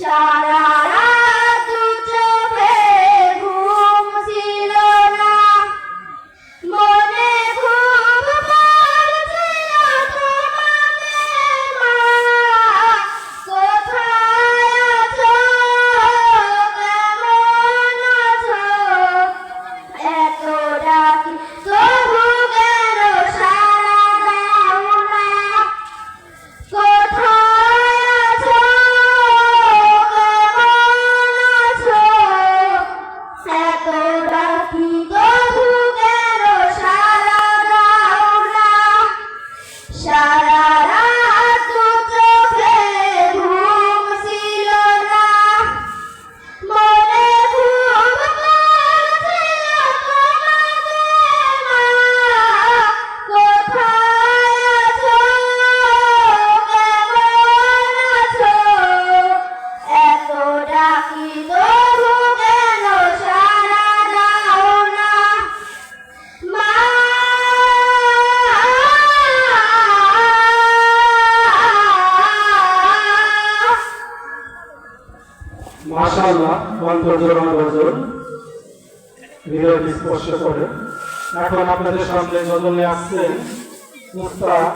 Shout out. মাশাআল্লাহ অন্তর জোরানো গজল স্পর্শ করে। এখন আপনাদের সামনে নজরে নিয়ে আসছেন উস্তাদ